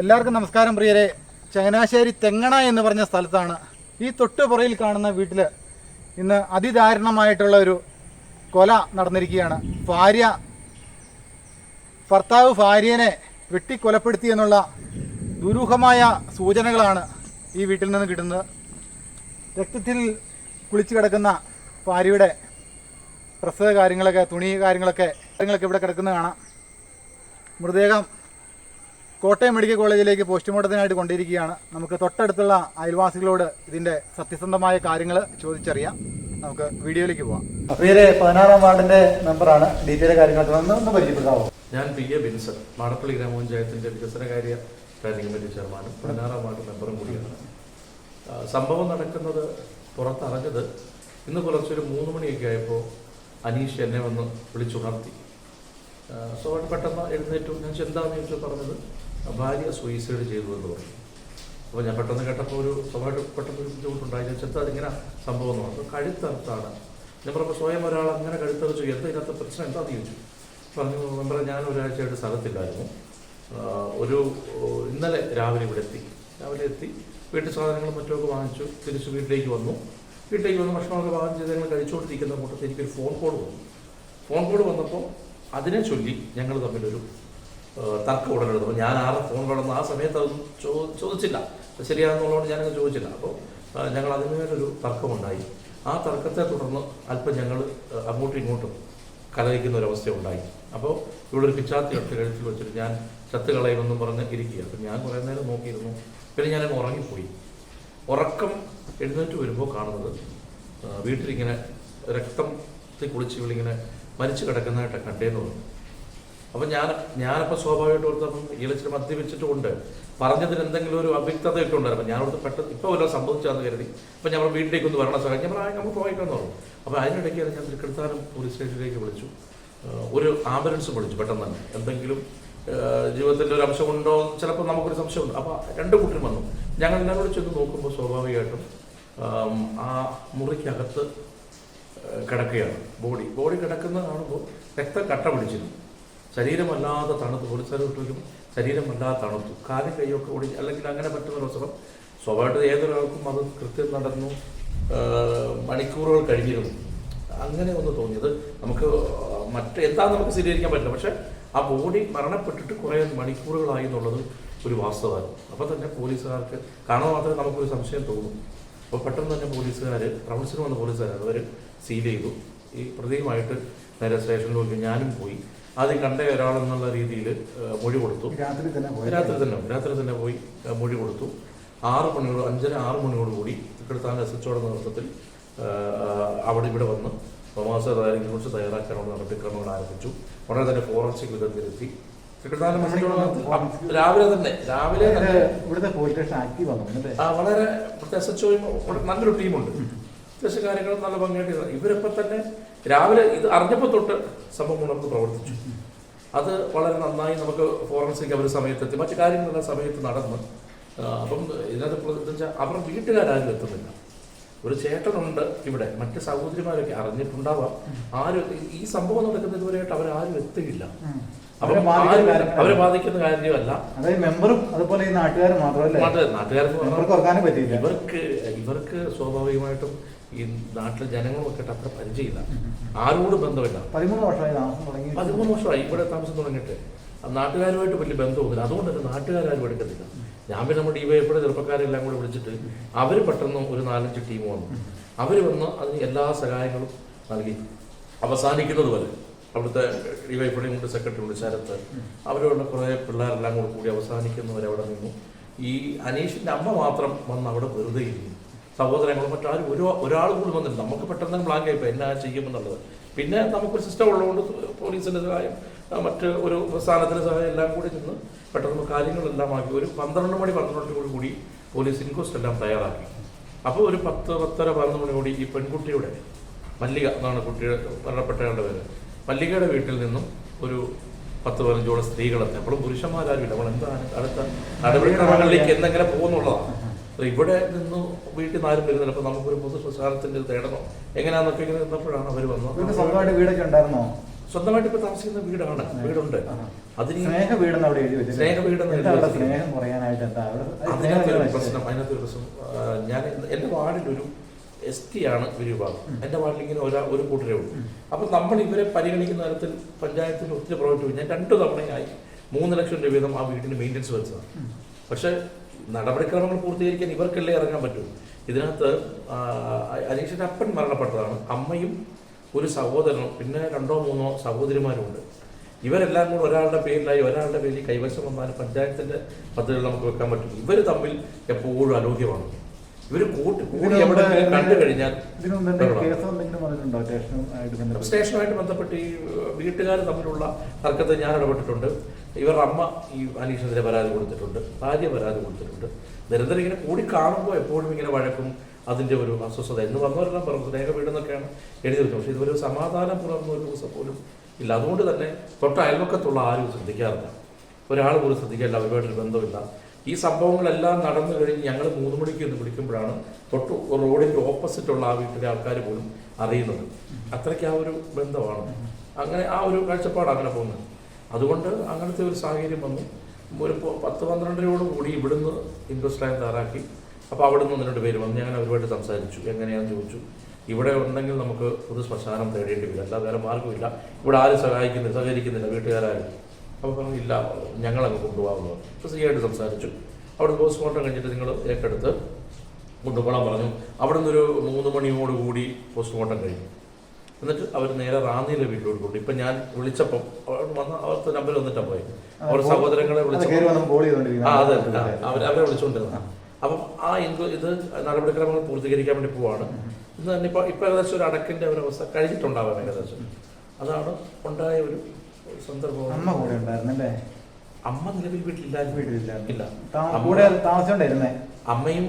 എല്ലാവർക്കും നമസ്കാരം പ്രിയരെ. ചങ്ങനാശ്ശേരി തെങ്ങണ എന്ന് പറഞ്ഞ സ്ഥലത്താണ് ഈ തൊട്ടുപുറയിൽ കാണുന്ന വീട്ടിൽ ഇന്ന് അതിദാരുണമായിട്ടുള്ള ഒരു കൊല നടന്നിരിക്കുകയാണ്. ഭാര്യ ഭർത്താവ് ഭാര്യനെ വെട്ടിക്കൊലപ്പെടുത്തി എന്നുള്ള ദുരൂഹമായ സൂചനകളാണ് ഈ വീട്ടിൽ നിന്ന് കിട്ടുന്നത്. രക്തത്തിൽ കുളിച്ചു കിടക്കുന്ന ഭാര്യയുടെ പ്രസവ കാര്യങ്ങളൊക്കെ തുണി കാര്യങ്ങളൊക്കെ കാര്യങ്ങളൊക്കെ ഇവിടെ കിടക്കുന്നത് കാണാം. മൃതദേഹം കോട്ടയം മെഡിക്കൽ കോളേജിലേക്ക് പോസ്റ്റ്മോർട്ടത്തിനായിട്ട് കൊണ്ടിരിക്കുകയാണ്. നമുക്ക് തൊട്ടടുത്തുള്ള അയൽവാസികളോട് ഇതിന്റെ സത്യസന്ധമായ കാര്യങ്ങൾ ചോദിച്ചറിയാം. നമുക്ക് വീഡിയോയിലേക്ക് പോവാം. പേര് പതിനാറാം വാർഡിന്റെ മെമ്പറാണ്. ഡീറ്റെയിൽ കാര്യങ്ങളൊക്കെ ഒന്ന് ഒന്ന് പരിചയപ്പെടാവോ ഞാൻ പി എ ബിൻസൺ. മാടപ്പള്ളി ഗ്രാമപഞ്ചായത്തിന്റെ വികസനകാര്യ സ്റ്റാൻഡിംഗ് കമ്മിറ്റി ചെയർമാനും പതിനാറാം വാർഡ് മെമ്പറും കൂടിയാണ്. സംഭവം നടക്കുന്നത് പുറത്തറിഞ്ഞത് ഇന്ന് പുലർച്ചെ ഒരു മൂന്ന് മണിയൊക്കെ ആയപ്പോൾ അനീഷ് എന്നെ വന്ന് വിളിച്ചുണർത്തി. സോ പെട്ടെന്ന് എഴുന്നേറ്റു. ഞാൻ എന്താണെന്ന് ചോദിച്ചു പറഞ്ഞത് ഭാര്യ സൂയിസൈഡ് ചെയ്തു എന്ന് പറഞ്ഞു അപ്പോൾ ഞാൻ പെട്ടെന്ന് കേട്ടപ്പോൾ ഒരു സ്വാഭാവിക പെട്ടെന്ന് ഒരു ബുദ്ധിമുട്ടുണ്ടായി. ചെത്താ അതിങ്ങനെ സംഭവം എന്ന് പറഞ്ഞു. കഴുത്തറുത്താണ്. ഞാൻ പറഞ്ഞപ്പോൾ സ്വയം ഒരാൾ അങ്ങനെ കഴുത്തറിച്ചു എന്താ ഇതിനകത്ത് പ്രശ്നം? എന്താണെന്ന് ചോദിച്ചു? പറഞ്ഞു മെമ്പറെ ഞാൻ ഒരാഴ്ചയായിട്ട് സ്ഥലത്തില്ലായിരുന്നു. ഒരു ഇന്നലെ രാവിലെ ഇവിടെ എത്തി. രാവിലെ എത്തി. വീട്ടിൽ സാധനങ്ങളും മറ്റുമൊക്കെ വാങ്ങിച്ചു. തിരിച്ച് വീട്ടിലേക്ക് വന്നു. വീട്ടിലേക്ക് വന്ന് ഭക്ഷണമൊക്കെ പാകം ചെയ്ത് ഞങ്ങൾ കഴിച്ചുകൊണ്ടിരിക്കുന്ന കൂട്ടത്തിൽ എനിക്കൊരു ഫോൺ കോൾ വന്നു. ഫോൺ കോൾ വന്നപ്പോൾ അതിനെ ചൊല്ലി ഞങ്ങൾ തമ്മിലൊരു തർക്കം ഉടലെടുത്തു അപ്പോൾ ഞാൻ ആരുടെ ഫോൺ വേണമെന്ന് ആ സമയത്ത് അത് ചോ ചോദിച്ചില്ല. ശരിയാണെന്നുള്ളതുകൊണ്ട് ഞാനത് ചോദിച്ചില്ല. അപ്പോൾ ഞങ്ങൾ അതിനൊരു തർക്കമുണ്ടായി. ആ തർക്കത്തെ തുടർന്ന് അല്പം ഞങ്ങൾ അങ്ങോട്ടും ഇങ്ങോട്ടും കലഹിക്കുന്ന ഒരവസ്ഥ ഉണ്ടായി അപ്പോൾ ഇവിടെ ഒരു പിച്ചാത്തി എടുത്ത് കഴുത്തിൽ വെച്ചിട്ട് ഞാൻ ചത്ത് കളയുമെന്നും പറഞ്ഞ് ഇരിക്കുക. അപ്പം ഞാൻ കുറേ നേരം നോക്കിയിരുന്നു. പിന്നെ ഞാനങ്ങ് ഉറങ്ങിപ്പോയി. ഉറക്കം എഴുന്നേറ്റ് വരുമ്പോൾ കാണുന്നത് വീട്ടിലിങ്ങനെ രക്തത്തിൽ കുളിച്ച് ഇവളിങ്ങനെ മരിച്ചു കിടക്കുന്നതായിട്ട് കണ്ടേന്ന് പറഞ്ഞു അപ്പം ഞാൻ ഞാനപ്പോൾ സ്വാഭാവികമായിട്ട് ഓർത്തപ്പം ഇളച്ചിട്ട് മദ്യപിച്ചിട്ടുണ്ട് പറഞ്ഞതിന് എന്തെങ്കിലും ഒരു അവ്യക്തത ഇട്ടുണ്ടായിരുന്നു അപ്പം അവിടുത്തെ പെട്ടെന്ന് ഇപ്പോൾ വല്ലതും സംഭവിച്ചാന്ന് കരുതി. അപ്പം ഞങ്ങൾ വീട്ടിലേക്ക് ഒന്ന് വരണ സഹായം ഞാൻ പറഞ്ഞു നമുക്ക് പോയിക്കാന്ന് പറഞ്ഞു. അപ്പോൾ അതിനിടയ്ക്ക് ഞാൻ തൃക്കടുത്താനം പോലീസ് സ്റ്റേഷനിലേക്ക് വിളിച്ചു. ഒരു ആംബുലൻസ് വിളിച്ചു പെട്ടെന്ന്. തന്നെ എന്തെങ്കിലും ജീവിതത്തിന്റെ ഒരു അംശമുണ്ടോ ചിലപ്പോൾ നമുക്കൊരു സംശയമുണ്ട് അപ്പോൾ രണ്ട് കൂട്ടരും വന്നു. ഞങ്ങൾ എല്ലാവരും കൂടി ചെന്ന് നോക്കുമ്പോൾ സ്വാഭാവികമായിട്ടും ആ മുറിക്കകത്ത് കിടക്കുകയാണ്. ബോഡി. ബോഡി കിടക്കുന്നത് കാണുമ്പോൾ രക്തം കട്ട പിടിച്ചിരുന്നു. ശരീരമല്ലാതെ തണുത്ത് പോലീസുകാർ വിട്ടുവരും ശരീരമല്ലാതെ തണുത്തു കാലും കൈയൊക്കെ ഓടി അല്ലെങ്കിൽ അങ്ങനെ പറ്റുന്ന അവസരം സ്വാഭാവികമായിട്ട് ഏതൊരാൾക്കും അത് കൃത്യം നടന്നു മണിക്കൂറുകൾ കഴിഞ്ഞിരുന്നു. അങ്ങനെ ഒന്ന് തോന്നിയത് നമുക്ക് മറ്റ് എന്താ നമുക്ക് സ്ഥിരീകരിക്കാൻ പറ്റില്ല. പക്ഷെ ആ ബോഡി മരണപ്പെട്ടിട്ട് കുറേ മണിക്കൂറുകളായി എന്നുള്ളത് ഒരു വാസ്തവമാണ് അപ്പോൾ തന്നെ പോലീസുകാർക്ക് കാണാൻ മാത്രമേ നമുക്കൊരു സംശയം തോന്നും. അപ്പോൾ പെട്ടെന്ന് തന്നെ പോലീസുകാർ റൗണ്ട്സിന് വന്ന പോലീസുകാർ അവർ സീൽ ചെയ്തു. ഈ പ്രതിയുമായിട്ട് നേരെ സ്റ്റേഷനിൽ പോയി ഞാനും പോയി. ആദ്യം കണ്ട ഒരാളെന്നുള്ള രീതിയിൽ മൊഴി കൊടുത്തു. രാത്രി തന്നെ പോയി. രാത്രി തന്നെ രാത്രി തന്നെ പോയി മൊഴി കൊടുത്തു. ആറ് മണിയോട് അഞ്ചര ആറ് മണിയോട് കൂടി ഇക്കടുത്താൻ എസ് എച്ചോടെ നേതൃത്വത്തിൽ അവിടെ ഇവിടെ വന്ന് തോമാസ പ്രവാസ കുറിച്ച് തയ്യാറാക്കാനുള്ള നടപടിക്രമങ്ങൾ ആരംഭിച്ചു. ഉടനെ തന്നെ ഫോറൻസിക് വിദഗ്ധരെത്തി. രാവിലെ തന്നെ രാവിലെ തന്നെ. ഇവിടുത്തെ പോലീസ് സ്റ്റേഷൻ ആക്റ്റീവ് വളരെ എസ് എച്ച് നല്ലൊരു ടീമുണ്ട്. അത്യാവശ്യം കാര്യങ്ങൾ നല്ല ഭംഗിയായിട്ട് ചെയ്തു. ഇവരൊപ്പം തന്നെ രാവിലെ ഇത് അറിഞ്ഞപ്പോൾ തൊട്ട് സംഭവം ഉണർന്ന് പ്രവർത്തിച്ചു. അത് വളരെ നന്നായി നമുക്ക് ഫോറൻസിക് അവർ സമയത്തെത്തി. മറ്റു കാര്യങ്ങളെല്ലാം സമയത്ത് നടന്ന് അപ്പം ഇതിനകത്ത് വെച്ചാൽ അവർ വീട്ടുകാരും എത്തുന്നില്ല. ഒരു ചേട്ടനുണ്ട് ഇവിടെ മറ്റ് സഹോദരിമാരൊക്കെ അറിഞ്ഞിട്ടുണ്ടാവാം. ആരും ഈ- സംഭവം നടക്കുന്ന ഇതുവരെയായിട്ട് അവരാരും എത്തിയില്ല അവരെ ബാധിക്കുന്ന കാര്യമല്ല. മെമ്പറും അതുപോലെ ഈ നാട്ടുകാരും മാത്രമല്ല? നാട്ടുകാർ നാട്ടുകാർക്ക് ഇവർക്ക് ഇവർക്ക് സ്വാഭാവികമായിട്ടും ഈ നാട്ടിലെ ജനങ്ങളുമൊക്കെ അത്ര പരിചയമില്ല. ആരോടും ബന്ധമില്ല. പതിമൂന്ന് വർഷമായി താമസം തുടങ്ങി പതിമൂന്ന് വർഷമായി. ഇവിടെ താമസം തുടങ്ങിയിട്ട്. നാട്ടുകാരുമായിട്ട് വലിയ ബന്ധമൊന്നുമില്ല. അതുകൊണ്ട് തന്നെ നാട്ടുകാരും എടുക്കത്തില്ല ഞാൻ പിന്നെ നമ്മുടെ ഡിവൈഎഫിയുടെ ചെറുപ്പക്കാരെല്ലാം കൂടെ വിളിച്ചിട്ട് അവർ പെട്ടെന്ന് ഒരു നാലഞ്ച് ടീം വന്നു. അവർ വന്ന് അതിന് എല്ലാ സഹായങ്ങളും നൽകി. അവസാനിക്കുന്നത് വരെ അവിടുത്തെ ഡിവൈഎഫിയുടെ കൂടെ സെക്രട്ടറി ഉണ്ട് ശരത്ത് അവരോട് കുറേ പിള്ളേരെല്ലാം കൂടെ കൂടി അവസാനിക്കുന്നവരെ അവിടെ നിന്നു. ഈ അനീഷിന്റെ അമ്മ മാത്രം വന്ന് അവിടെ വെറുതെ ഇരുന്നു സഹോദരങ്ങളും മറ്റാരും ഒരു ഒരാൾ കൂടി വന്നില്ല നമുക്ക് പെട്ടെന്ന് ബ്ലാങ്ക് ആയിപ്പോൾ എന്നാ ചെയ്യുമെന്നുള്ളത്. പിന്നെ നമുക്കൊരു സിസ്റ്റം ഉള്ളതുകൊണ്ട് പോലീസിന്റെ സഹായം മറ്റ് ഒരു സ്ഥാനത്തിന്റെ സഹായം എല്ലാം കൂടി നിന്ന് പെട്ടെന്ന് കാര്യങ്ങളെല്ലാം ആക്കി. ഒരു പന്ത്രണ്ട് മണി പന്ത്രണ്ട് മണി കൂടി പോലീസ് ഇൻക്വസ്റ്റ് എല്ലാം തയ്യാറാക്കി. അപ്പോൾ ഒരു പത്ത് പത്തര പതിനൊന്ന് മണിയോടി ഈ പെൺകുട്ടിയുടെ മല്ലിക എന്നാണ് കുട്ടിയുടെ മരണപ്പെട്ടയാളുടെ പേര്. മല്ലികയുടെ വീട്ടിൽ നിന്നും ഒരു പത്ത് പതിനഞ്ചോളം സ്ത്രീകളെത്തി. അപ്പോഴും പുരുഷന്മാരാരുമില്ല. അവൾ എന്താണ് അടുത്ത നടപടിക്രമങ്ങളിലേക്ക് എന്തെങ്കിലും പോകുന്നുള്ളതാണ് ഇവിടെ നിന്ന് വീട്ടിൽ നിന്ന് ആരും വരുന്നില്ല. അപ്പൊ നമുക്കൊരു പൊതു ഇത് തേടണം. എങ്ങനെയാന്നൊക്കെ ഇങ്ങനെ നിന്നപ്പോഴാണ് അവർ വന്നത്. സ്വന്തമായിട്ട് വീടൊക്കെ ഉണ്ടായിരുന്നോ? സ്വന്തമായിട്ട് ഇപ്പൊ താമസിക്കുന്ന വീടാണ്. വീടുണ്ട്. അതിന് സ്നേഹ വീടെന്ന് അവിടെ എഴുതി. സ്നേഹ വീടെന്ന് സ്നേഹം കുറയാനായിട്ട് എന്താ അവിടെ അത് അതിനകത്ത് ഒരു സ്നേഹം പ്രശ്നം അതിനകത്ത് ഒരു പ്രശ്നം. ഞാൻ എന്റെ വാർഡിലൊരു എസ് ടി ആണ് ഒരു വിഭാഗം. എന്റെ എന്റെ വാർഡിൽ ഇങ്ങനെ ഒരാ ഒരു കൂട്ടരേ ഉള്ളൂ. അപ്പോൾ നമ്മൾ ഇവരെ പരിഗണിക്കുന്ന തരത്തിൽ പഞ്ചായത്തിൽ ഒത്തിരി പ്രോജക്റ്റ് ചെയ്യും ഞാൻ രണ്ട് തവണയായി മൂന്ന് ലക്ഷം രൂപ വീതം ആ വീടിന് മെയിന്റനൻസ് വെച്ചതാണ്. പക്ഷേ നടപടിക്രമങ്ങൾ പൂർത്തീകരിക്കാൻ ഇവർക്കല്ലേ ഇറങ്ങാൻ പറ്റൂ? ഇതിനകത്ത് അനീഷിന്റെ അനീഷിന്റെ അപ്പൻ മരണപ്പെട്ടതാണ്. അമ്മയും ഒരു സഹോദരനും പിന്നെ രണ്ടോ മൂന്നോ സഹോദരിമാരുമുണ്ട്. ഇവരെല്ലാം കൂടെ ഒരാളുടെ പേരിലായി ഒരാളുടെ പേരിൽ കൈവശം വന്നാൽ പഞ്ചായത്തിന്റെ പദ്ധതികൾ നമുക്ക് വെക്കാൻ പറ്റും. ഇവർ തമ്മിൽ എപ്പോഴും അനൂഹ്യമാണ് ഇവർ കൂട്ടി കൂടി എവിടെ കണ്ടു കഴിഞ്ഞാൽ സ്റ്റേഷനുമായിട്ട് ബന്ധപ്പെട്ട്? സ്റ്റേഷനുമായിട്ട് ബന്ധപ്പെട്ട് ഈ വീട്ടുകാർ തമ്മിലുള്ള തർക്കത്തിൽ ഞാൻ ഇടപെട്ടിട്ടുണ്ട്. ഇവരുടെ അമ്മ ഈ അനീഷിനെതിരെ പരാതി കൊടുത്തിട്ടുണ്ട് ഭാര്യ പരാതി കൊടുത്തിട്ടുണ്ട്. നിരന്തരം ഇങ്ങനെ കൂടി കാണുമ്പോൾ എപ്പോഴും ഇങ്ങനെ വഴക്കും അതിന്റെ ഒരു അസ്വസ്ഥത എന്ന് വന്നവരെല്ലാം പറഞ്ഞു സ്നേഹ വീടെന്നൊക്കെയാണ് എഴുതി വെച്ചത്. പക്ഷേ ഇതുവരെ സമാധാനം പുലർന്ന ഒരു ദിവസം പോലും ഇല്ല. അതുകൊണ്ട് തന്നെ തൊട്ട അയൽവക്കത്തുള്ള ആരും ശ്രദ്ധിക്കാറില്ല. ഒരാൾ പോലും ശ്രദ്ധിക്കില്ല അവരുമായിട്ടൊരു ബന്ധമില്ല. ഈ സംഭവങ്ങളെല്ലാം നടന്നു കഴിഞ്ഞ് ഞങ്ങൾ മൂന്ന് മണിക്ക് ഒന്ന് വിളിക്കുമ്പോഴാണ് തൊട്ട് റോഡിന്റെ ഓപ്പോസിറ്റുള്ള ആ വീട്ടിലെ ആൾക്കാർ പോലും അറിയുന്നത്. അത്രയ്ക്ക് ആ ഒരു ബന്ധമാണ്. അങ്ങനെ ആ ഒരു കാഴ്ചപ്പാട് അങ്ങനെ പോകുന്നത്. അതുകൊണ്ട് അങ്ങനത്തെ ഒരു സാഹചര്യം വന്നു. ഒരു പത്ത് പന്ത്രണ്ടരയോട് കൂടി ഇവിടുന്ന് ഇൻട്രസ്റ്റ് ലൈൻ തയ്യാറാക്കി. അപ്പോൾ അവിടെ നിന്ന് രണ്ട് പേര് വന്ന് ഞങ്ങൾ അവരുമായിട്ട് സംസാരിച്ചു. എങ്ങനെയാണെന്ന് ചോദിച്ചു. ഇവിടെ ഉണ്ടെങ്കിൽ നമുക്ക് പൊതു ശ്മശാനം തേടേണ്ടി വരും. അല്ലാതെ വേറെ മാർഗമില്ല ഇവിടെ ആരും സഹായിക്കുന്നില്ല സഹകരിക്കുന്നില്ല വീട്ടുകാരും അപ്പോൾ പറഞ്ഞു ഇല്ല ഞങ്ങളങ്ങ് കൊണ്ടുപോകാമെന്ന് അപ്പോൾ സി ആയിട്ട് സംസാരിച്ചു. അവിടെ പോസ്റ്റ്മോർട്ടം കഴിഞ്ഞിട്ട് നിങ്ങൾ ഏറ്റെടുത്ത് കൊണ്ടുപോകാൻ പറഞ്ഞു. അവിടെ നിന്നൊരു മൂന്ന് മണിയോടുകൂടി പോസ്റ്റ്മോർട്ടം കഴിഞ്ഞു. എന്നിട്ട് അവർ നേരെ റാന്നിയിലെ വീട്ടിലോട്ട് കൊണ്ടു ഇപ്പൊ ഞാൻ വിളിച്ചപ്പം അവർ വന്ന അവർക്ക് നമ്പർ വന്നിട്ടാ പോയി. അവർ സഹോദരങ്ങളെ ആ അതെ അവർ അവരെ വിളിച്ചുകൊണ്ടിരുന്ന അപ്പം ആ ഇൻക് ഇത് നടപടിക്രമങ്ങൾ പൂർത്തീകരിക്കാൻ വേണ്ടി പോവാണ്. ഇന്ന് തന്നെ ഇപ്പൊ ഇപ്പൊ ഏകദേശം ഒരു അടക്കിന്റെ ഒരു അവസ്ഥ കഴിഞ്ഞിട്ടുണ്ടാവാം ഏകദേശം. അതാണ് ഉണ്ടായ ഒരു സന്ദർഭം. അമ്മ കൂടെ ഉണ്ടായിരുന്നല്ലേ? അമ്മ നിലവിൽ വീട്ടിലില്ലായിരുന്നു. വീട്ടിലില്ല. ഇല്ല. കൂടെ അമ്മയും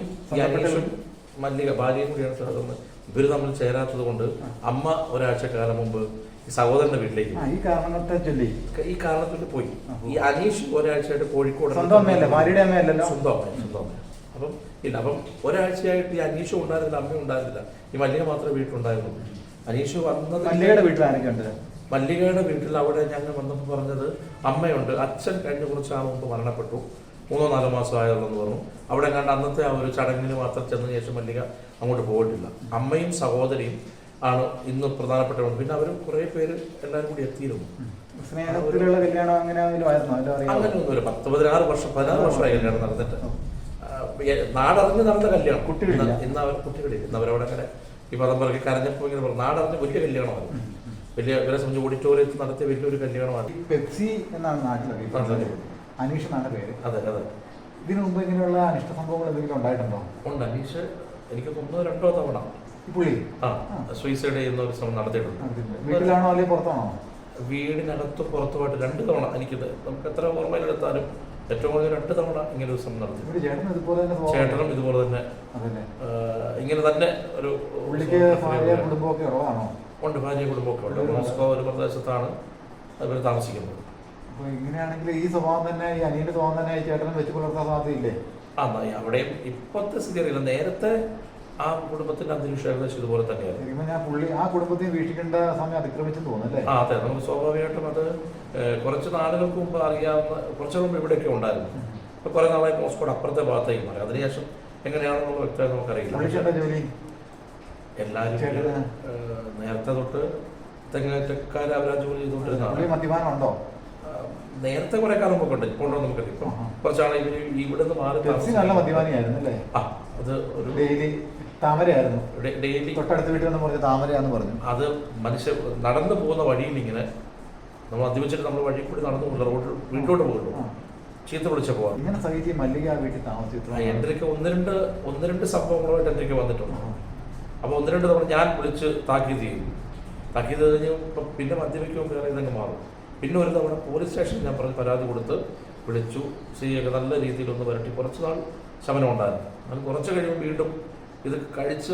മല്ലിക ഭാര്യയും കൂടിയാണ് ചേർന്നത്. ഇവർ തമ്മിൽ ചേരാത്തത് കൊണ്ട് അമ്മ ഒരാഴ്ച കാലം മുമ്പ് ഈ സഹോദരന്റെ വീട്ടിലേക്ക് ആ ഈ കാരണത്തെ ചൊല്ലി. ഈ കാരണത്തിൽ പോയി. ഈ അനീഷ് ഒരാഴ്ചയായിട്ട് കോഴിക്കോട് സ്വന്തം അമ്മയല്ലേ? ഭാര്യയുടെ അമ്മയല്ലല്ലോ? സ്വന്തം അമ്മ സ്വന്തം അമ്മ അപ്പം ഇല്ല അപ്പം ഒരാഴ്ചയായിട്ട് ഈ അനീഷും ഉണ്ടായിരുന്നില്ല അമ്മയും ഉണ്ടായിരുന്നില്ല. ഈ മല്ലിക മാത്രമേ വീട്ടിലുണ്ടായിരുന്നുള്ളൂ. അനീഷ് വന്നത് മല്ലികയുടെ വീട്ടിൽ ആരൊക്കെ ഉണ്ട് മല്ലികയുടെ വീട്ടിൽ അവിടെ ഞങ്ങൾ വന്നപ്പോൾ പറഞ്ഞത് അമ്മയുണ്ട്. അച്ഛൻ കഴിഞ്ഞ കുറച്ച് നാൾ മുമ്പ് മരണപ്പെട്ടു. മൂന്നോ നാലോ മാസം ആയതെന്ന് പറഞ്ഞു. അവിടെ കണ്ട അന്നത്തെ ആ ഒരു ചടങ്ങിന് മാത്രം ചെന്ന ശേഷം മല്ലിക അങ്ങോട്ട് പോയിട്ടില്ല. അമ്മയും സഹോദരിയും ആണ് ഇന്ന് പ്രധാനപ്പെട്ടവർ പിന്നെ അവർ കുറേ പേര് എല്ലാവരും കൂടി എത്തിയിരുന്നു. സ്നേഹത്തിലുള്ള കല്യാണം അങ്ങനെ ഒരു പത്ത് പതിനാറ് വർഷം പതിനാറ് വർഷമായി കല്യാണം നടന്നിട്ട്. നാടറിഞ്ഞ് നടന്ന കല്യാണം. കുട്ടികളില്ല. ഇന്ന് അവർ കുട്ടികളില്ല. ഇന്ന് അവരവിടെ അങ്ങനെ ഈ പദം പറഞ്ഞ കരഞ്ഞപ്പോൾ ഇങ്ങനെ പറഞ്ഞു നാടറിഞ്ഞ് വലിയ കല്യാണമാണ്. വലിയ ഇവരെ സംബന്ധിച്ച് ഓഡിറ്റോറിയത്തിൽ നടത്തിയ വലിയൊരു കല്യാണമാണ്. പെപ്സി എന്നാണ് അറിയപ്പെടുന്നത് അനീഷ് എന്നാണ് പേര്. അതെ അതെ. ഇതിനു മുമ്പ് ഇങ്ങനെയുള്ള അനിഷ്ട സംഭവങ്ങൾ എന്തെങ്കിലും ഉണ്ടായിട്ടുണ്ടോ? ഉണ്ട്. അനീഷ് എനിക്ക് ഒന്നോ രണ്ടോ തവണ. പുള്ളി? ആ സൂയിസൈഡ് ചെയ്യുന്ന ഒരു ശ്രമം നടത്തിയിട്ടുണ്ട്. വീട്ടിലാണോ അല്ലെങ്കിൽ പുറത്താണോ? വീടിനകത്തും പുറത്തുമായിട്ട് രണ്ട് തവണ എനിക്കിത് നമുക്ക് എത്ര ഓർമ്മയിലെടുത്താലും ഏറ്റവും കൂടുതൽ രണ്ട് തവണ ഇങ്ങനെ ഒരു ശ്രമം നടത്തി. ചേട്ടനും ഇതുപോലെ തന്നെ ഇങ്ങനെ തന്നെ ഒരു ഉണ്ട്. ഭാര്യ കുടുംബമൊക്കെ ഉണ്ട്. ഉണ്ട്. മോസ്കോ ഒരു പ്രദേശത്താണ് അവർ താമസിക്കുന്നത്. അപ്പൊ ഇങ്ങനെയാണെങ്കിൽ ഈ സ്വഭാവം തന്നെ ഈ അനിയന്റെ സ്വഭാവം തന്നെ ഈ ചേട്ടനും വെച്ച് പുലർത്താൻ സാധ്യതയില്ലേ? ആ അവിടെയും ഇപ്പോഴത്തെ സ്ഥിതി അറിയില്ല. നേരത്തെ ആ കുടുംബത്തിന്റെ അന്തരീക്ഷം ഏകദേശം ഇതുപോലെ തന്നെയാണ് ശരിക്കും ഞാൻ പുള്ളി ആ കുടുംബത്തെ വീക്ഷിക്കേണ്ട സമയം അതിക്രമിച്ചെന്ന് തോന്നുന്നല്ലേ? ആ അതെ. നമുക്ക് സ്വാഭാവികമായിട്ടും അത് കുറച്ച് നാളുകൾക്ക് മുമ്പ് അറിയാവുന്ന കുറച്ച് മുമ്പ് ഇവിടെയൊക്കെ ഉണ്ടായിരുന്നു. ഇപ്പൊ കുറെ നാളായി മോസ്കോട് അപ്പുറത്തെ ഭാഗത്തേക്ക് മാറി. അതിനുശേഷം എങ്ങനെയാണെന്നുള്ള വ്യക്തമായി നമുക്കറിയില്ല. ജോലി? എല്ലാവരും നേരത്തെ തൊട്ട് തെങ്ങേറ്റക്കാർ അവരാ ജോലി ചെയ്തുകൊണ്ടിരുന്നോ ചെയ്തുകൊണ്ടിരുന്നതാണ് മദ്യപാനം ഉണ്ടോ? നേരത്തെ കുറെ കാലം മുമ്പ് ഉണ്ട്. ഇപ്പോൾ ഉണ്ടോ നമുക്കറിയില്ല ഇപ്പം കുറച്ചാണ് ഇവർ ഇവിടെ നിന്ന് മാറി പെപ്സി നല്ല മദ്യപാനിയായിരുന്നു അല്ലേ ആ അത് ഒരു ഡെയിലി താമരയായിരുന്നു. ഡെയിലി തൊട്ടടുത്ത് വീട്ടിൽ നിന്ന് പറഞ്ഞ താമരയാന്ന് പറഞ്ഞു. അത് മനുഷ്യ നടന്നു പോകുന്ന വഴിയിൽ ഇങ്ങനെ നമ്മൾ മദ്യപിച്ചിട്ട് നമ്മൾ വഴി കൂടി നടന്നു പോകുന്നു റോഡ് വീട്ടിലോട്ട് പോകുന്നു. ചീത്ത വിളിച്ച പോവാം. ഇങ്ങനെ സഹിച്ച് ഈ മല്ലിക വീട്ടിൽ താമസിച്ചു എന്തൊക്കെ ഒന്ന് രണ്ട് ഒന്ന് രണ്ട് സംഭവങ്ങളുമായിട്ട് എന്തൊക്കെ വന്നിട്ടുണ്ട്. അപ്പോൾ ഒന്ന് രണ്ട് തവണ ഞാൻ വിളിച്ച് താക്കീത് ചെയ്യും താക്കീത് കഴിഞ്ഞ് പിന്നെ മദ്യപിക്കുമ്പോൾ വേറെ ഇതങ്ങ് മാറും. പിന്നെ ഒരു തവണ പോലീസ് സ്റ്റേഷനിൽ ഞാൻ പറഞ്ഞ് പരാതി കൊടുത്ത് വിളിച്ചു. സ്ത്രീയൊക്കെ നല്ല രീതിയിൽ ഒന്ന് വരട്ടി. കുറച്ച് നാൾ ശമനം ഉണ്ടായിരുന്നു. അത് കുറച്ച് കഴിയുമ്പോൾ വീണ്ടും ഇത് കഴിച്ച്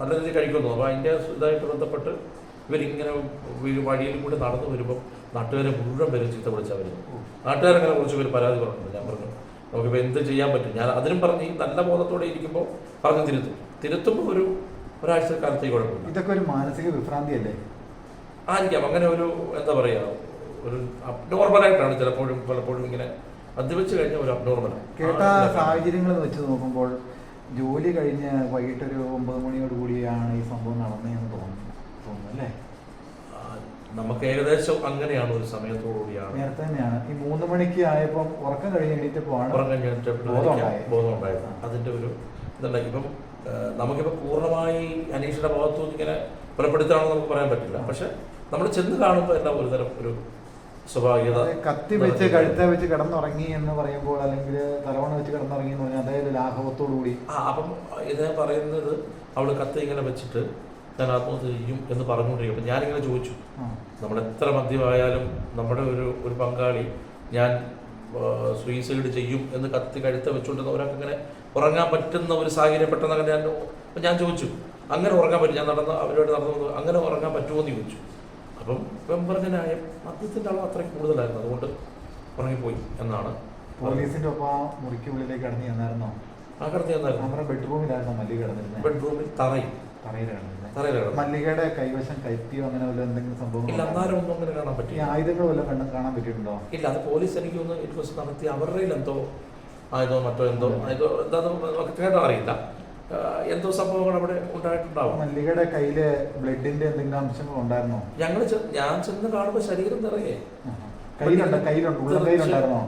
നല്ല രീതിയിൽ കഴിക്കുന്നു. അപ്പോൾ അതിന്റെ ഇതായിട്ട് ബന്ധപ്പെട്ട് ഇവരിങ്ങനെ വഴിയിൽ കൂടി നടന്നു വരുമ്പോൾ നാട്ടുകാരെ മുഴുവൻ പേരും ചീത്ത വിളിച്ചാൽ വരുന്നു നാട്ടുകാരങ്ങനെ കുറച്ച് പേര് പരാതി പറഞ്ഞിട്ടുണ്ട്. ഞാൻ പറഞ്ഞു നമുക്കിപ്പോൾ എന്ത് ചെയ്യാൻ പറ്റും? ഞാൻ അതിനും പറഞ്ഞ് ഈ നല്ല ബോധത്തോടെ ഇരിക്കുമ്പോൾ പറഞ്ഞ് തിരുത്തും. തിരുത്തുമ്പോൾ ഒരു ഒരാഴ്ച കാലത്തേക്ക് കുഴപ്പമില്ല. ഇതൊക്കെ ഒരു മാനസിക വിഭ്രാന്തി അല്ലേ ആയിരിക്കാം. അങ്ങനെ ഒരു എന്താ പറയുക ഒരു അബ്നോർമലായിട്ടാണ് ചിലപ്പോഴും പലപ്പോഴും ഇങ്ങനെ മദ്യപിച്ച് കഴിഞ്ഞ ഒരു അബ്നോർമലാണ് കേട്ട സാഹചര്യങ്ങൾ വെച്ച് നോക്കുമ്പോൾ ജോലി കഴിഞ്ഞ് വൈകിട്ട് ഒരു ഒമ്പത് മണിയോട് കൂടിയാണ് ഈ സംഭവം നടന്നതെന്ന് തോന്നുന്നു. തോന്നുന്നു അല്ലേ? നമുക്ക് ഏകദേശം അങ്ങനെയാണ് ഒരു സമയത്തോടുകൂടിയാണ്. നേരത്തെ തന്നെയാണ്. ഈ മൂന്ന് മണിക്ക് ആയപ്പോൾ ഉറക്കം കഴിഞ്ഞ് എണീറ്റപ്പോഴാണ് ബോധം ഉണ്ടായത്. അതിന്റെ ഒരു ഇതല്ല ഇപ്പം നമുക്കിപ്പോൾ പൂർണമായി അനീഷിന്റെ ഭാഗത്തു ഇങ്ങനെ കൊലപ്പെടുത്താണെന്ന് നമുക്ക് പറയാൻ പറ്റില്ല. പക്ഷെ നമ്മൾ ചെന്ന് കാണുമ്പോൾ എല്ലാം ഒരുതരം ഒരു സ്വാഭാവികത കത്തി വെച്ച് കഴുത്ത വെച്ച് കിടന്നുറങ്ങി എന്ന് പറയുമ്പോൾ അല്ലെങ്കിൽ തലവണ വെച്ച് കിടന്നുറങ്ങി എന്ന് പറഞ്ഞാൽ അതായത് ലാഘവത്തോടു കൂടി. ആ അപ്പം ഇത് പറയുന്നത് അവൾ കത്ത് ഇങ്ങനെ വെച്ചിട്ട് ഞാൻ ആത്മഹത്യ ചെയ്യും എന്ന് പറഞ്ഞുകൊണ്ടിരിക്കും. അപ്പം ഞാനിങ്ങനെ ചോദിച്ചു. നമ്മൾ എത്ര മദ്യമായാലും നമ്മുടെ ഒരു ഒരു പങ്കാളി ഞാൻ സൂയിസൈഡ് ചെയ്യും എന്ന് കത്തി കഴുത്ത വെച്ചുകൊണ്ടിരുന്ന ഒരാൾക്ക് ഇങ്ങനെ ഉറങ്ങാൻ പറ്റുന്ന ഒരു സാഹചര്യം പെട്ടെന്ന് അങ്ങനെ ഞാൻ ഞാൻ ചോദിച്ചു. അങ്ങനെ ഉറങ്ങാൻ പറ്റും. ഞാൻ നടന്ന അവരോട് നടന്നു അങ്ങനെ ഉറങ്ങാൻ പറ്റുമോ എന്ന് ചോദിച്ചു. അപ്പം പറഞ്ഞ ന്യായം മദ്യത്തിന്റെ അളവ് അത്രയും കൂടുതലായിരുന്നു. അതുകൊണ്ട് ഉറങ്ങിപ്പോയി എന്നാണ്. പോലീസിന്റെ ഒപ്പം ആ മുറിക്ക് ഉള്ളിലേക്ക് കടന്നു ചെന്നായിരുന്നോ? ആ കടന്നു ചെന്നായിരുന്നു. നമ്മുടെ ബെഡ്റൂമിലായിരുന്നു മല്ലിക കിടന്നിരുന്നത് ബെഡ്റൂമിൽ തറയിൽ. തറയിലാണ് മല്ലികയുടെ കൈവശം കയറ്റിയോ അങ്ങനെ വല്ല എന്തെങ്കിലും സംഭവം ഇല്ല അന്നാരം ഒന്നും അങ്ങനെ കാണാൻ ഈ പറ്റില്ല ആയുധങ്ങൾ വല്ലതും കണ്ടും കാണാൻ പറ്റിയിട്ടുണ്ടോ? ഇല്ല അത് പോലീസ് എനിക്ക് ഒന്ന് ഇൻക്വസ്റ്റ് നടത്തി അവരുടെ എന്തോ ആയതോ മറ്റോ എന്തോ ആയതോ നമുക്ക് കേട്ടോ അറിയില്ല എന്തോ സംഭവങ്ങൾ അവിടെ ഉണ്ടായിട്ടുണ്ടാവും. മല്ലികയുടെ കയ്യിൽ ബ്ലഡിന്റെ എന്തെങ്കിലും അംശങ്ങൾ ഉണ്ടായിരുന്നോ? ഞങ്ങൾ ഞാൻ ചെന്ന് കാണുമ്പോൾ ശരീരം നിറയെ.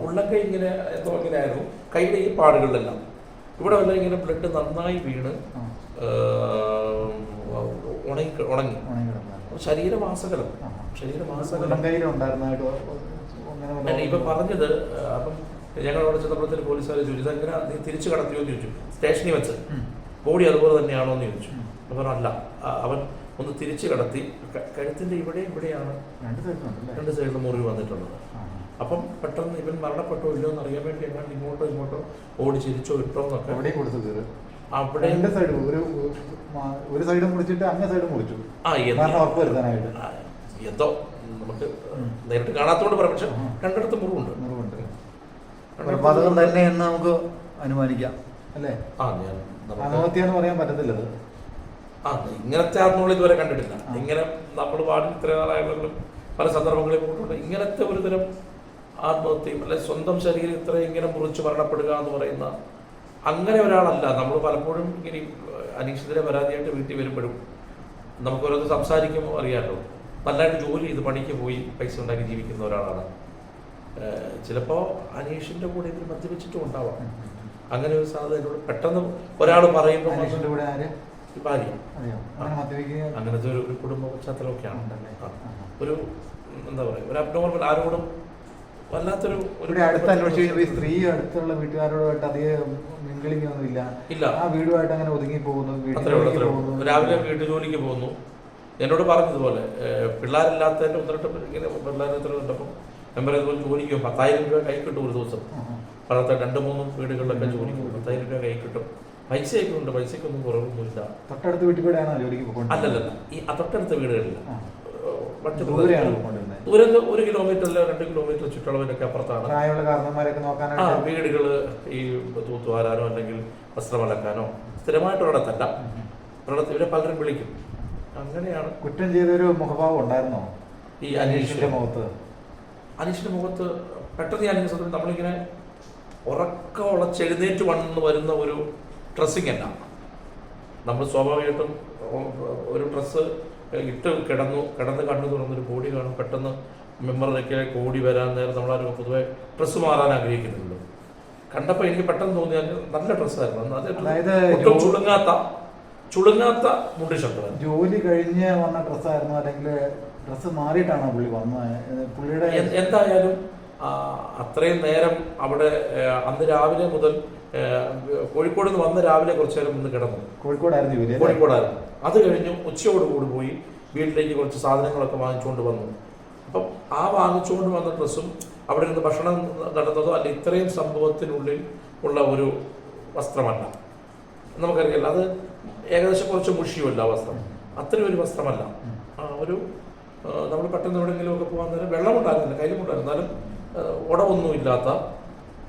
ഉള്ളക്കൈ ഇങ്ങനെ എന്തോ ഇങ്ങനെ ആയിരുന്നു കൈയുടെ ഈ പാടുകളിലെല്ലാം. ഇവിടെ വല്ല ഇങ്ങനെ ബ്ലഡ് നന്നായി വീണ് ഉണങ്ങി ഉണങ്ങി. ശരീരമാസകലം. ശരീരമാസകലം അങ്ങനെ ഇപ്പൊ പറഞ്ഞത് അപ്പം ഞങ്ങൾ അവിടെ ചെന്നപ്പോഴത്തേക്ക് പോലീസുകാർ ചോദിച്ചു ഇതെങ്ങനെ നീ തിരിച്ചു കടത്തിയോ? ചോദിച്ചു. സ്റ്റേഷനിൽ വെച്ച്. ബോഡി അതുപോലെ തന്നെയാണോ എന്ന് ചോദിച്ചു. പറഞ്ഞു, അല്ല അവൻ ഒന്ന് തിരിച്ചു കടത്തി. കഴുത്തിന്റെ ഇവിടെ ഇവിടെയാണ് രണ്ട് സൈഡിൽ മുറിവ് വന്നിട്ടുള്ളത്. അപ്പം പെട്ടെന്ന് ഇവൻ മരണപ്പെട്ടോ ഇല്ലയോ എന്ന് അറിയാൻ വേണ്ടി എങ്ങാണ്ട് ഇങ്ങോട്ടോ ഇങ്ങോട്ടോ ഓടി ചിരിച്ചോ ഇട്ടോ. എന്നൊക്കെ അവിടെ സൈഡ് ഒരു ഒരു സൈഡ് മുറിച്ചിട്ട് അങ്ങേ സൈഡ് മുറിച്ചു. ആ എന്ത്- നമുക്ക്. നേരിട്ട് കാണാത്തോണ്ട് പറയാം. പക്ഷെ. രണ്ടിടത്ത് മുറിവുണ്ട്. മുറിവുണ്ട്. തന്നെ എന്ന് നമുക്ക് അനുമാനിക്കാം. അല്ലേ? ആ ഞാൻ ആത്മഹത്യ എന്ന് പറയാൻ പറ്റത്തില്ലത് ആ ഇങ്ങനത്തെ ആത്മഹത്യ ഇതുവരെ കണ്ടിട്ടില്ല. ഇങ്ങനെ നമ്മൾ പാടി ഇത്ര പല സന്ദർഭങ്ങളിൽ പോയിട്ടുണ്ട്. ഇങ്ങനത്തെ ഒരു തരം ആത്മഹത്യയും അല്ലെ സ്വന്തം ശരീരം ഇത്ര ഇങ്ങനെ മുറിച്ച് മരണപ്പെടുക എന്ന് പറയുന്ന അങ്ങനെ ഒരാളല്ല. നമ്മൾ പലപ്പോഴും ഇങ്ങനെ അനീക്ഷിതരെ പരാതിയായിട്ട് വീട്ടിൽ വരുമ്പോഴും നമുക്ക് ഓരോന്ന് സംസാരിക്കുമ്പോൾ അറിയാമല്ലോ നല്ലതായിട്ട് ജോലി ചെയ്ത് പണിക്ക് പോയി പൈസ ഉണ്ടാക്കി ജീവിക്കുന്ന ഒരാളാണ്. ചിലപ്പോ ചിലപ്പോൾ അനീഷിന്റെ കൂടെ ഇതിൽ മദ്യപിച്ചിട്ടും ഉണ്ടാവാം. അങ്ങനെ ഒരു സാധ്യത എന്നോട് പെട്ടെന്ന് ഒരാൾ പറയുമ്പോൾ ഭാര്യ. അങ്ങനത്തെ ഒരു ഒരു കുടുംബ പശ്ചാത്തലമൊക്കെയാണ്. ഒരു എന്താ പറയുക ഒരു അബ്നോർമൽ ആരോടും വല്ലാത്തൊരു അടുത്ത് അന്വേഷിച്ച് സ്ത്രീ അടുത്തുള്ള വീട്ടുകാരോടായിട്ട് അധികം ഇല്ല. ആ വീടുമായിട്ട് അങ്ങനെ ഒതുങ്ങി പോകുന്നു രാവിലെ വീട്ടു ജോലിക്ക് പോകുന്നു. എന്നോട് പറഞ്ഞതുപോലെ പിള്ളേരില്ലാത്തതിന്റെ ഒന്നിട്ട് ഇങ്ങനെ പിള്ളേരെ എത്ര ഞാൻ ഇതുപോലെ ജോലിക്ക് പത്തായിരം രൂപ കൈ കിട്ടും ഒരു ദിവസം. ആ. രണ്ട് മൂന്നും വീടുകളിലൊക്കെ ജോലിക്ക് പോകും. പത്തായിരം രൂപ കൈ കിട്ടും. പൈസയൊക്കെ ഉണ്ട്. പൈസയ്ക്കൊന്നും കുറവൊന്നുമില്ല. തൊട്ടടുത്ത വീട്ടിൽ കൂടെയാണോ ജോലിക്ക് അല്ലല്ല ഈ തൊട്ടടുത്ത വീടുകളില്ല. ദൂരം ഒരു കിലോമീറ്ററിലോ രണ്ട് കിലോമീറ്റർ ചുറ്റളവിലൊക്കെ അപ്പുറത്താണ്. ആ വീടുകൾ ഈ തൂത്തുവാരാനോ അല്ലെങ്കിൽ വസ്ത്രമലക്കാനോ സ്ഥിരമായിട്ട് ഒരിടത്തല്ല. ഒരിടത്ത് ഇവരെ പലരും വിളിക്കും. അങ്ങനെയാണ്. കുറ്റം ചെയ്തൊരു മുഖഭാവം ഉണ്ടായിരുന്നോ? ഈ അനീഷിന്റെ മുഖത്ത്? അനീഷിന്റെ മുഖത്ത് പെട്ടെന്ന് ഞാൻ നമ്മളിങ്ങനെ ഉറക്കം ഉളച്ചെഴുന്നേറ്റ് വന്ന് വരുന്ന ഒരു ഡ്രസ്സിങ് അല്ല നമ്മൾ സ്വാഭാവികമായിട്ടും ഒരു ഡ്രസ്സ് ഇട്ട് കിടന്നു കിടന്ന് കണ്ണു തുറന്നൊരു ബോഡി കാണും. പെട്ടെന്ന് മെമ്മറിലേക്ക് ഓടി വരാൻ നേരം നമ്മളാരും പൊതുവെ ഡ്രസ്സ് മാറാൻ ആഗ്രഹിക്കുന്നുണ്ട് കണ്ടപ്പോൾ എനിക്ക് പെട്ടെന്ന് തോന്നിയാൽ നല്ല ഡ്രസ്സായിരുന്നു അത് അതായത് ചുളുങ്ങാത്ത ചുളുങ്ങാത്ത മുണ്ടി ഷർട്ട് ജോലി കഴിഞ്ഞ് വന്ന ഡ്രസ്സായിരുന്നു അല്ലെങ്കിൽ ഡ്രസ്സ് മാറിയിട്ടാണോ പുള്ളി വന്നത്? പുള്ളിയുടെ എന്തായാലും അത്രയും നേരം അവിടെ അന്ന് രാവിലെ മുതൽ കോഴിക്കോട് നിന്ന് വന്ന് രാവിലെ കുറച്ചു നേരം ഒന്ന് കിടന്നു. കോഴിക്കോടായിരുന്നു? കോഴിക്കോടായിരുന്നു. അത് കഴിഞ്ഞു ഉച്ചയോട് കൂടി പോയി വീട്ടിലേക്ക് കുറച്ച് സാധനങ്ങളൊക്കെ വാങ്ങിച്ചുകൊണ്ട് വന്നു. അപ്പം ആ വാങ്ങിച്ചുകൊണ്ട് വന്ന ഡ്രസ്സും അവിടെ നിന്ന് ഭക്ഷണം നടന്നതോ അല്ല ഇത്രയും സംഭവത്തിനുള്ളിൽ ഉള്ള ഒരു വസ്ത്രമല്ല. നമുക്കറിയില്ല അത് ഏകദേശം കുറച്ച് മുഷിയുമല്ല ആ വസ്ത്രം. അത്രയും ഒരു വസ്ത്രമല്ല. ഒരു നമ്മൾ പെട്ടെന്ന് എവിടെയെങ്കിലും ഒക്കെ പോകാൻ നേരം വെള്ളമുണ്ടായിരുന്നില്ല കയ്യിലുണ്ടായിരുന്നാലും ഉടവൊന്നുമില്ലാത്ത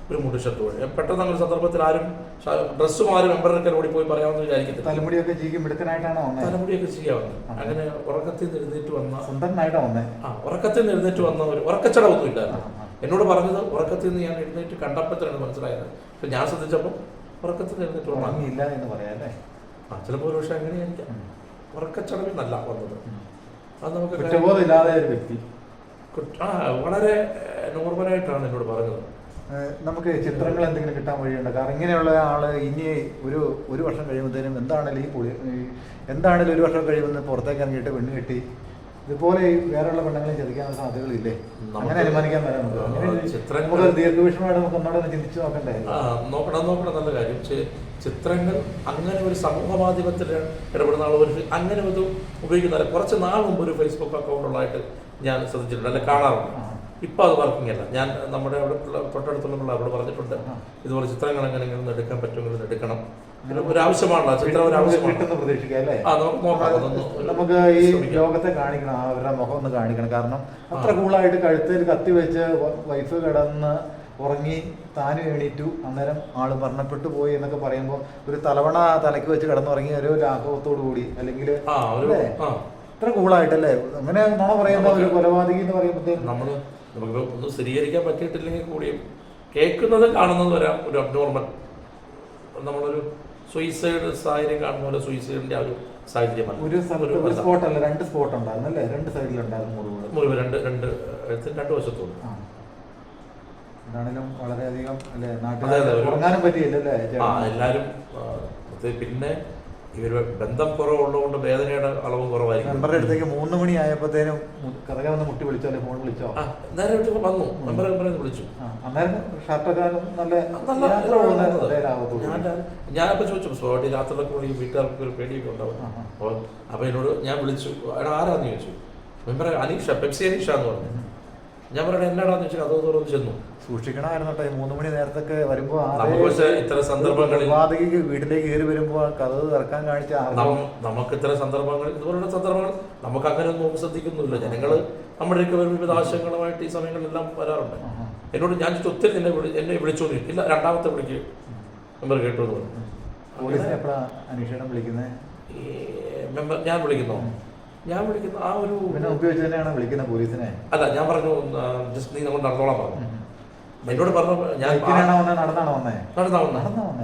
ഒരു മുണ്ട് ഷർട്ട് പെട്ടെന്ന് അങ്ങനെ സന്ദർഭത്തിൽ ആരും ഡ്രസ്സും ആരും മെമ്പറിനൊക്കെ ഓടി പോയി പറയാമെന്ന് വിചാരിക്കത്തില്ല. തലമുടിയൊക്കെ ചീക്കി മിടുക്കനായിട്ടാണോ വന്നേ? തലമുടിയൊക്കെ ചെയ്യാവുന്നത് അങ്ങനെ ഉറക്കത്തിൽ എഴുന്നേറ്റ് വന്ന സുന്ദരനായിട്ടാ വന്നേ? ആ ഉറക്കത്തിൽ നിന്ന് വന്ന ഒരു ഉറക്കച്ചടവൊന്നും ഇല്ലായിരുന്നു. എന്നോട് പറഞ്ഞത് ഉറക്കത്തിൽ നിന്ന് ഞാൻ എഴുന്നേറ്റ് കണ്ടപ്പോഴത്തേനാണ് മനസ്സിലായത്. പക്ഷെ ഞാൻ ശ്രദ്ധിച്ചപ്പോൾ ഉറക്കത്തിൽ എഴുന്നേറ്റ് ഉറങ്ങിയില്ല എന്ന് പറയാം അല്ലേ? ആ ചിലപ്പോൾ ഒരു പക്ഷേ അങ്ങനെയായിരിക്കാം. ഉറക്കച്ചടവിൽ നല്ല വന്നത്. അത് നമുക്ക് കുറ്റബോധം ഇല്ലാതെ ഒരു വ്യക്തി വളരെ നോർമലായിട്ടാണ് എന്നോട് പറഞ്ഞത്. നമുക്ക് ചിത്രങ്ങൾ എന്തെങ്കിലും കിട്ടാൻ വഴിയുണ്ട്? കാരണം ഇങ്ങനെയുള്ള ആൾ ഇനി ഒരു ഒരു വർഷം കഴിയുമ്പോഴത്തേനും എന്താണെങ്കിലും ഈ പുളി എന്താണെങ്കിലും ഒരു വർഷം കഴിയുമ്പോൾ പുറത്തേക്ക് ഇറങ്ങിയിട്ട് പെണ്ണ് കെട്ടി ഇതുപോലെ വേറെയുള്ള പെണ്ണുങ്ങളെ ചതിക്കാനുള്ള സാധ്യതകളില്ലേ? അങ്ങനെ അനുമാനിക്കാൻ വരാം നമുക്ക് ആ, അങ്ങനെ ഒരു- ചിത്രങ്ങൾ- ദീർഘവിഷമായിട്ട് ദീർഘവീക്ഷണമായിട്ട് നമുക്ക് ഒന്നോടെ ചിന്തിച്ചു നോക്കണ്ടേ? നോക്കണം നോക്കണം നല്ല കാര്യം. ചിത്രങ്ങൾ അങ്ങനെ ഒരു സമൂഹ മാധ്യമത്തിൽ ഇടപെടുന്ന ആളുകൾ അങ്ങനെ ഒരു ഉപയോഗിക്കുന്നില്ല കുറച്ച് നാൾ മുമ്പ് ഒരു ഫേസ്ബുക്ക് അക്കൗണ്ട് ഉള്ളതായിട്ട് ഞാൻ ശ്രദ്ധിച്ചിട്ടുണ്ട്. അല്ലെ കാണാറുണ്ട്. ഇപ്പൊ അത് വർക്കിംഗ് അല്ല. ഞാൻ നമ്മുടെ അവിടെ തൊട്ടടുത്തുള്ള അവിടെ പറഞ്ഞിട്ടുണ്ട്. ഇതുപോലെ ചിത്രങ്ങൾ എങ്ങനെയെങ്കിലും എടുക്കാൻ പറ്റുമെങ്കിൽ എടുക്കണം. ഒരു- ആവശ്യമാണല്ലോ. ചിത്രം ഒരു നമുക്ക് ആവശ്യമാണ്. കിട്ടുന്ന ആ നമുക്ക് നോക്കാം. നമുക്ക് ഈ. ലോകത്തെ കാണിക്കണം അവരുടെ മുഖം ഒന്ന് കാണിക്കണം. കാരണം അത്ര. കൂളായിട്ട് കഴുത്തിൽ കത്തി വെച്ച് വൈഫ് കിടന്ന് ഉറങ്ങി താനും എണീറ്റു. അന്നേരം ആൾ മരണപ്പെട്ടു പോയി എന്നൊക്കെ പറയുമ്പോൾ ഒരു തലവണ തലയ്ക്ക് വെച്ച് കിടന്നുറങ്ങി ഒരു ലാഘവത്തോടു കൂടി. അല്ലെങ്കിൽ ഇത്ര കൂളായിട്ടല്ലേ? അങ്ങനെ നുണ പറയുന്ന ഒരു കൊലപാതകി എന്ന് പറയുമ്പോഴത്തേക്കും നമ്മൾ നമുക്ക് ഒന്നും സ്ഥിരീകരിക്കാൻ പറ്റിയിട്ടില്ലെങ്കിൽ കൂടിയും കേൾക്കുന്നത് കാണുന്നത് വരാം ഒരു അബ്നോർമൽ നമ്മളൊരു സൂയിസൈഡ് സാഹചര്യം കാണുന്ന പോലെ സൂയിസൈഡിന്റെ ആ ഒരു സാഹചര്യമാണ് ഒരു ഒരു അല്ല. സ്പോട്ട് അല്ല രണ്ട് സ്പോട്ട് ഉണ്ടായിരുന്നു അല്ലേ? രണ്ട് സൈഡിലുണ്ടായിരുന്നു മുറിവ് രണ്ട് രണ്ട് രണ്ട് വശത്തുണ്ട് എന്താണേലും വളരെയധികം അല്ലേ? നാട്ടിൽ ഉറങ്ങാനും പറ്റിയില്ലല്ലേ ആ എല്ലാവരും പിന്നെ ഇവർ ബന്ധം കുറവുള്ളതുകൊണ്ട് വേദനയുടെ അളവ് കുറവായിരിക്കും. മെമ്പറുടെ അടുത്തേക്ക് മൂന്ന് മണി ആയപ്പോഴത്തേനും കഥക വന്ന് മുട്ടി വിളിച്ചോ അല്ലെ ഫോൺ വിളിച്ചോ? നേരെ വന്നു. മെമ്പറെ മെമ്പറെ വിളിച്ചു. അന്നേരം ഷർട്ടൊക്കെ നല്ല നല്ല. ഞാനപ്പോൾ ചോദിച്ചു സ്വാഭാവിക രാത്രിയിലൊക്കെ കൂടി ഈ വീട്ടുകാർക്ക് ഒരു പേടിയൊക്കെ ഉണ്ടാവും അപ്പൊ അപ്പൊ അപ്പോൾ അപ്പോൾ എന്നോട് ഞാൻ വിളിച്ചു എടാ ആരാന്ന് ചോദിച്ചു? മെമ്പറെ അനീഷ പെപ്സി അനീഷ എന്ന് പറഞ്ഞു. ഞാൻ പറയണ എന്നാടാന്ന് വെച്ചാൽ അതോ തുറന്ന് ചെന്നു. സൂക്ഷിക്കണമായിരുന്നു കേട്ടോ മൂന്ന് മണി നേരത്തൊക്കെ വരുമ്പോ നമുക്ക് പക്ഷേ ഇത്തരം സന്ദർഭങ്ങളിൽ കൊലപാതകിക്ക് വീട്ടിലേക്ക് കയറി വരുമ്പോ കഥ തുറക്കാൻ കാണിച്ച. നം- നമുക്ക് ഇത്തരം സന്ദർഭങ്ങൾ ഇതുപോലുള്ള സന്ദർഭങ്ങൾ നമുക്ക് അങ്ങനെ ഒന്നും ശ്രദ്ധിക്കുന്നില്ല. ജനങ്ങൾ നമ്മുടെയൊക്കെ വിവിധ ആശയങ്ങളുമായിട്ട് ഈ സമയങ്ങളിലെല്ലാം വരാറുണ്ട്. എന്നോട് ഞാൻ ചോദിച്ചു, ഒത്തിരി എന്നെ വിളി എന്നെ വിളിച്ചോന്നു ഇല്ല രണ്ടാമത്തെ വിളിക്ക്. മെമ്പർ കേട്ടു എന്ന് പറഞ്ഞു. പോലീസിനെ എപ്പോഴാ അന്വേഷണം വിളിക്കുന്നത് ഈ മെമ്പർ ഞാൻ വിളിക്കുന്നു. ഞാൻ വിളിക്കുന്ന ആ ഒരു പിന്നെ ഉപയോഗിച്ച് തന്നെയാണ് വിളിക്കുന്നത് പോലീസിനെ. അല്ല ഞാൻ പറഞ്ഞു ജസ്റ്റ് നീ നമ്മൾ നടന്നോളാൻ പറഞ്ഞു. എന്നോട് പറഞ്ഞു ഞാൻ നടന്നാണോ വന്നേ? നടന്നാ വന്നേ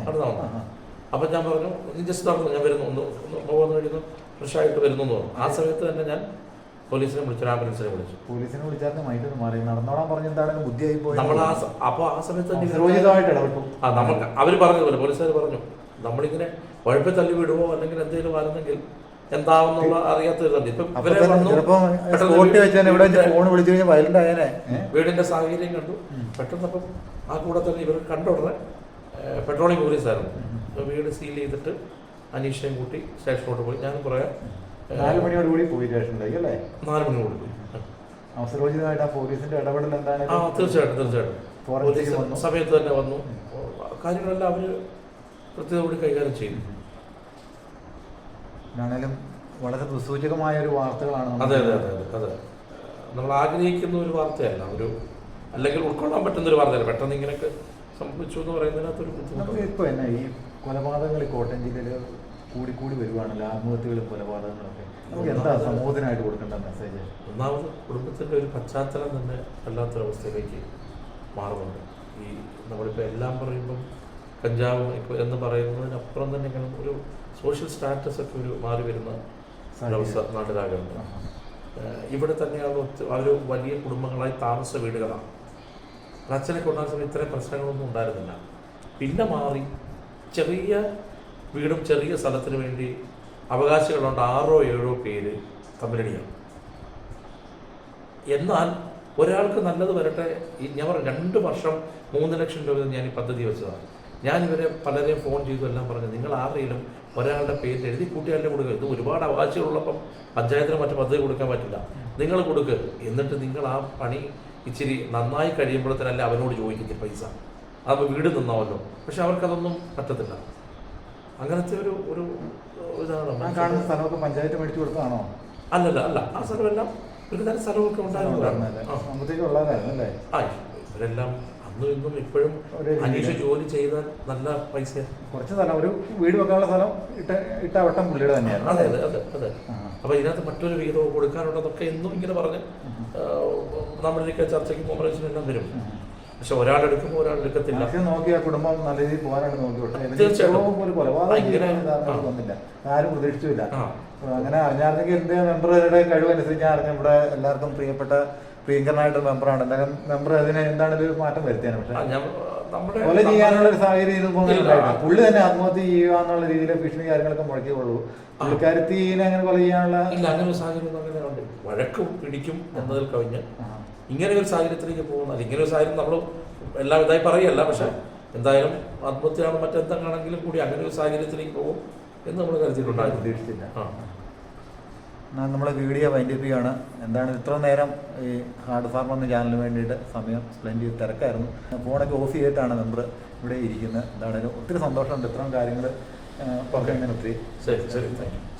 നടന്നാ. അപ്പം ഞാൻ പറഞ്ഞു നീ ജസ്റ്റ് നടന്നു ഞാൻ വരുന്നു. ഒന്ന് പോകുന്ന കഴിയുന്നു ഫ്രഷ് ആയിട്ട് വരുന്നു എന്ന് പറഞ്ഞു. ആ സമയത്ത് തന്നെ ഞാൻ പോലീസിനെ വിളിച്ചു ആംബുലൻസിനെ വിളിച്ചു. പോലീസിനെ വിളിച്ചാൽ മൈൻഡ് മാറി. നടന്നോളാൻ പറഞ്ഞ എന്താണ് ബുദ്ധിയായി പോയി? നമ്മൾ ആ അപ്പോൾ ആ സമയത്ത് ആ നമുക്ക് അവർ പറഞ്ഞതുപോലെ പോലീസുകാർ പറഞ്ഞു നമ്മളിങ്ങനെ ഉഴപ്പി തള്ളി വിടുവോ? അല്ലെങ്കിൽ എന്തെങ്കിലും ആയിരുന്നെങ്കിൽ എന്താവെന്നുള്ള ഇപ്പം ഇവരെ വന്നു ഇവിടെ വീടിന്റെ- സാഹചര്യം കണ്ടു. പെട്ടെന്ന് അപ്പം ആ കൂടെ തന്നെ ഇവർ കണ്ട ഉടനെ പെട്രോളിംഗ് പോലീസായിരുന്നു വീട് സീൽ ചെയ്തിട്ട് അനീഷയും കൂട്ടി സ്റ്റേഷനിലോട്ട് പോയി. ഞാൻ കുറേ നാല് മണിയോട് കൂടി പോയി സ്റ്റേഷനിലേക്ക് അല്ലേ? നാല് മണിയോട് പോയി. അവസരോചിതമായിട്ട് ആ പോലീസിന്റെ ഇടപെടൽ എന്താണ്? ആ തീർച്ചയായിട്ടും തീർച്ചയായിട്ടും. സമയത്ത് തന്നെ വന്നു. കാര്യങ്ങളെല്ലാം അവർ കൃത്യതയോടെ കൈകാര്യം ചെയ്തു. ആണേലും വളരെ ദുസൂചകമായ ഒരു വാർത്തകളാണ് അതെ അതെ അതെ അതെ നമ്മൾ ആഗ്രഹിക്കുന്ന ഒരു വാർത്തയല്ല ഒരു അല്ലെങ്കിൽ ഉൾക്കൊള്ളാൻ പറ്റുന്ന ഒരു വാർത്തയല്ല. പെട്ടെന്ന് ഇങ്ങനെയൊക്കെ സംഭവിച്ചു എന്ന് പറയുന്നതിനകത്തൊരു ബുദ്ധിമുട്ട് ഇപ്പൊ എന്നാ ഈ കൊലപാതകങ്ങൾ കോട്ടയം ജില്ലയിൽ കൂടി കൂടി വരുവാണല്ലോ ആത്മഹത്യകളും കൊലപാതകങ്ങളൊക്കെ. നമുക്ക് എന്താ സമൂഹത്തിനായിട്ട് കൊടുക്കേണ്ട മെസ്സേജ് ഒന്നാമത് കുടുംബത്തിന്റെ ഒരു പശ്ചാത്തലം തന്നെ വല്ലാത്തൊരവസ്ഥയിലേക്ക് മാറുന്നുണ്ട്. ഈ നമ്മളിപ്പോൾ എല്ലാം പറയുമ്പം കഞ്ചാവ് ഇപ്പോൾ എന്ന് പറയുന്നതിനപ്പുറം തന്നെ ഇങ്ങനെ ഒരു സോഷ്യൽ സ്റ്റാറ്റസ് ഒക്കെ ഒരു മാറി വരുന്ന ഒരവസ്ഥ നാട്ടിലാകുന്നുണ്ട് ഇവിടെ തന്നെയാണ് ഒരു വലിയ കുടുംബങ്ങളായി താമസ വീടുകളാണ്. അച്ഛനെ അച്ഛനൊക്കെ സമയം സമയത്ത് ഇത്രയും പ്രശ്നങ്ങളൊന്നും ഉണ്ടായിരുന്നില്ല. പിന്നെ മാറി ചെറിയ വീടും ചെറിയ സ്ഥലത്തിന് വേണ്ടി അവകാശികളുണ്ട് ആറോ ഏഴോ പേര് തമ്മിലടിയാണ്. എന്നാൽ ഒരാൾക്ക് നല്ലത് വരട്ടെ ഞാൻ പറഞ്ഞു രണ്ട് വർഷം മൂന്ന് ലക്ഷം രൂപ ഞാൻ ഈ പദ്ധതി വെച്ചതാണ്. ഞാൻ ഇവരെ പലരെയും ഫോൺ ചെയ്തു എല്ലാം പറഞ്ഞു നിങ്ങൾ ആരെങ്കിലും ഒരാളുടെ പേര് എഴുതി കൂട്ടുകാരുടെ കൊടുക്കുക ഇത് ഒരുപാട് അവകാശികളുള്ളപ്പം പഞ്ചായത്തിന് മറ്റു പദ്ധതി കൊടുക്കാൻ പറ്റില്ല. നിങ്ങൾ കൊടുക്കുക എന്നിട്ട് നിങ്ങൾ ആ പണി ഇച്ചിരി നന്നായി കഴിയുമ്പോഴത്തേനല്ലേ അവനോട് ചോദിക്കുന്നത് പൈസ. അപ്പോൾ വീട് നിന്നാവല്ലോ. പക്ഷെ അവർക്കതൊന്നും പറ്റത്തില്ല. അങ്ങനത്തെ ഒരു ഒരു ഇതാണ് കാണുന്ന സ്ഥലമൊക്കെ പഞ്ചായത്ത് മേടിച്ചു കൊടുത്തതാണോ? അല്ലല്ല അല്ല. ആ സ്ഥലമെല്ലാം ഒരു തരം സ്ഥലമൊക്കെ അല്ലേ ആ ഇവരെല്ലാം അന്നും ഇന്നും ഇപ്പോഴും അനീഷ് ജോലി ചെയ്താൽ നല്ല പൈസ കുറച്ച് സ്ഥലം ഒരു വീട് വെക്കാനുള്ള സ്ഥലം ഇട്ട ഇട്ട വട്ടം പുള്ളിയുടെ തന്നെയാണ് അതെ അതെ അതെ അതെ. ആ. അപ്പൊ ഇതിനകത്ത് മറ്റൊരു വിഹിതവും കൊടുക്കാനുള്ളതൊക്കെ എന്നും ഇങ്ങനെ പറഞ്ഞ് നമ്മളിലേക്ക് ചർച്ചയ്ക്ക് കോമ്പറേഷനെല്ലാം വരും. പക്ഷെ ഒരാളെടുക്കുമ്പോൾ എടുക്കുമ്പോൾ ഒരാൾ എടുക്കത്തില്ല. ആ കുടുംബം നല്ല രീതിയിൽ പോകാനായിട്ട് നോക്കി തീർച്ചയായിട്ടും. വന്നില്ല. ആരും പ്രതീക്ഷിച്ചില്ല. അങ്ങനെ അറിഞ്ഞാർന്നെങ്കിൽ എന്റെ മെമ്പറുടെ കഴിവനുസരിച്ച് ഞാൻ അറിഞ്ഞ ഇവിടെ എല്ലാവർക്കും പ്രിയപ്പെട്ട പ്രിയങ്കരനായിട്ട് മെമ്പറാണ് എന്തായാലും മെമ്പർ അതിന് എന്താണ് ഒരു മാറ്റം വരുത്തിയാണ് പക്ഷെ കൊല ചെയ്യാനുള്ള ഒരു സാഹചര്യം. ഉണ്ടായിട്ടില്ല. പുള്ളി തന്നെ ആത്മഹത്യ ചെയ്യുക എന്നുള്ള രീതിയിലെ ഭീഷണി കാര്യങ്ങളൊക്കെ മുഴക്കിയുള്ളൂ. പുള്ളിക്കാരത്തിനെ അങ്ങനെ കൊല ചെയ്യാനുള്ള ഇല്ല അങ്ങനെ ഒരു സാഹചര്യം അങ്ങനെ ഉണ്ട് വഴക്കും പിടിക്കും എന്നതിൽ കവിഞ്ഞ്. ഇങ്ങനെ ഒരു സാഹചര്യത്തിലേക്ക് പോകുന്നത്. ഇങ്ങനെ ഒരു സാഹചര്യം നമ്മൾ എല്ലാ ഇതായി പറയല്ല പക്ഷെ എന്തായാലും ആത്മഹത്യയാണ് മറ്റെന്തെങ്കിലും കൂടി അങ്ങനെ ഒരു സാഹചര്യത്തിലേക്ക് പോകും എന്ന് നമ്മൾ കരുതിയിട്ടുണ്ടായിരുന്നു. പ്രതീക്ഷിച്ചില്ല. നമ്മൾ വീഡിയോ വൈൻഡിപ്പിക്കുകയാണ് എന്താണ് ഇത്ര നേരം ഈ ഹാർഡ് ഫാർമർ എന്ന ചാനലിന് വേണ്ടിയിട്ട് സമയം സ്പെൻഡ് ചെയ്ത് തിരക്കായിരുന്നു. ഫോണൊക്കെ ഓഫ് ചെയ്തിട്ടാണ് മെമ്പർ ഇവിടെ ഇരിക്കുന്നത്. എന്താണെങ്കിലും ഒത്തിരി സന്തോഷമുണ്ട്. ഇത്രയും കാര്യങ്ങൾ പറഞ്ഞു ഒത്തിരി. ശരി ശരി. താങ്ക്